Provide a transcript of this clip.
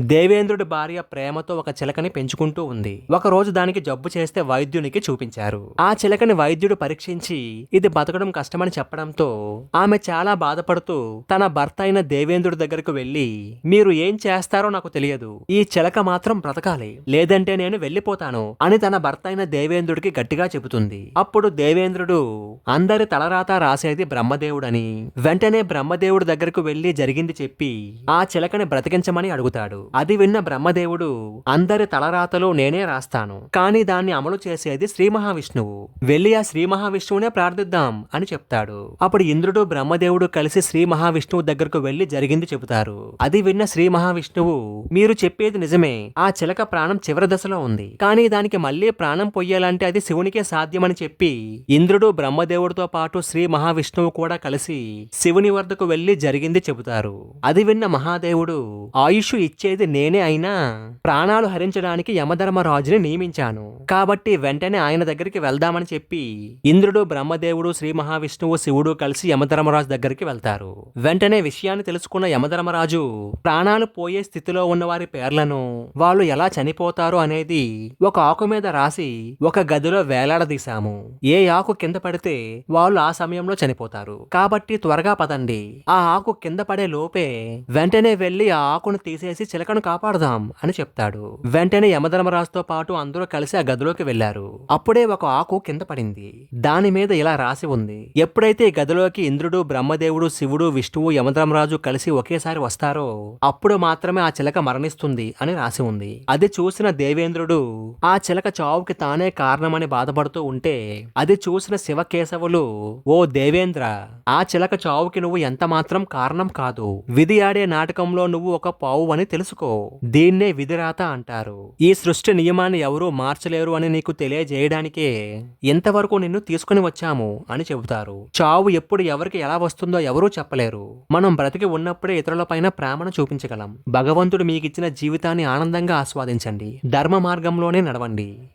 దేవేంద్రుడి భార్య ప్రేమతో ఒక చిలకని పెంచుకుంటూ ఉంది. ఒక రోజు దానికి జబ్బు చేస్తే వైద్యునికి చూపించారు. ఆ చిలకని వైద్యుడు పరీక్షించి ఇది బతకడం కష్టమని చెప్పడంతో ఆమె చాలా బాధపడుతూ తన భర్త అయిన దేవేంద్రుడి దగ్గరకు వెళ్ళి మీరు ఏం చేస్తారో నాకు తెలియదు. ఈ చిలక మాత్రం బ్రతకాలి. లేదంటే నేను వెళ్ళిపోతాను అని తన భర్త అయిన దేవేంద్రుడికి గట్టిగా చెబుతుంది. అప్పుడు దేవేంద్రుడు అందరి తలరాత రాసేది బ్రహ్మదేవుడని. వెంటనే బ్రహ్మదేవుడి దగ్గరకు వెళ్ళి జరిగింది చెప్పి ఆ చిలకని బ్రతికించమని అడుగుతాడు. అది విన్న బ్రహ్మదేవుడు అందరి తలరాతలో నేనే రాస్తాను కానీ దాన్ని అమలు చేసేది శ్రీ మహావిష్ణువు. వెళ్ళి ఆ శ్రీ మహావిష్ణువునే ప్రార్థిద్దాం అని చెప్తాడు. అప్పుడు ఇంద్రుడు బ్రహ్మదేవుడు కలిసి శ్రీ మహావిష్ణువు దగ్గరకు వెళ్ళి జరిగింది చెబుతారు. అది విన్న శ్రీ మహావిష్ణువు మీరు చెప్పేది నిజమే. ఆ చిలక ప్రాణం చివరి దశలో ఉంది. కానీ దానికి మళ్ళీ ప్రాణం పొయ్యాలంటే అది శివునికే సాధ్యమని చెప్పి ఇంద్రుడు బ్రహ్మదేవుడితో పాటు శ్రీ మహావిష్ణువు కూడా కలిసి శివుని వద్దకు వెళ్ళి జరిగింది చెబుతారు. అది విన్న మహాదేవుడు ఆయుష్ ఇచ్చేది నేనే అయినా ప్రాణాలు హరించడానికి యమధర్మరాజుని నియమించాను. కాబట్టి వెంటనే ఆయన దగ్గరికి వెళ్దామని చెప్పి ఇంద్రుడు బ్రహ్మదేవుడు శ్రీ మహావిష్ణువు శివుడు కలిసి యమధర్మరాజు దగ్గరికి వెళ్తారు. వెంటనే విషయాన్ని తెలుసుకున్న యమధర్మరాజు ప్రాణాలు పోయే స్థితిలో ఉన్న వారి పేర్లను వాళ్ళు ఎలా చనిపోతారు అనేది ఒక ఆకు మీద రాసి ఒక గదిలో వేలాడదీశాము. ఏ ఆకు కింద పడితే వాళ్ళు ఆ సమయంలో చనిపోతారు. కాబట్టి త్వరగా పదండి. ఆ ఆకు కింద పడే లోపే వెంటనే వెళ్ళి ఆ ఆకును తీసేసి చిలకను కాపాడదాం అని చెప్తాడు. వెంటనే యమధర్మరాజుతో పాటు అందరూ కలిసి ఆ గదిలోకి వెళ్ళారు అప్పుడే ఒక ఆకు కింద పడింది. దాని మీద ఇలా రాసి ఉంది. ఎప్పుడైతే ఈ గదిలోకి ఇంద్రుడు బ్రహ్మదేవుడు శివుడు విష్ణువు యమధర్మరాజు కలిసి ఒకేసారి వస్తారో అప్పుడు మాత్రమే ఆ చిలక మరణిస్తుంది అని రాసి ఉంది. అది చూసిన దేవేంద్రుడు ఆ చిలక చావుకి తానే కారణమని బాధపడుతూ ఉంటే అది చూసిన శివకేశవులు ఓ దేవేంద్ర ఆ చిలక చావుకి నువ్వు ఎంత మాత్రం కారణం కాదు. విధి ఆడే నాటకంలో నువ్వు ఒక పావు అని తెలుసు. తెలుసుకో. దీన్నే విధిరాత అంటారు. ఈ సృష్టి నియమాన్ని ఎవరూ మార్చలేరు అని నీకు తెలియజేయడానికే ఇంతవరకు నిన్ను తీసుకుని వచ్చాము అని చెబుతారు. చావు ఎప్పుడు ఎవరికి ఎలా వస్తుందో ఎవరూ చెప్పలేరు. మనం బ్రతికి ఉన్నప్పుడే ఇతరులపైన ప్రేమను చూపించగలం. భగవంతుడు మీకిచ్చిన జీవితాన్ని ఆనందంగా ఆస్వాదించండి. ధర్మ మార్గంలోనే నడవండి.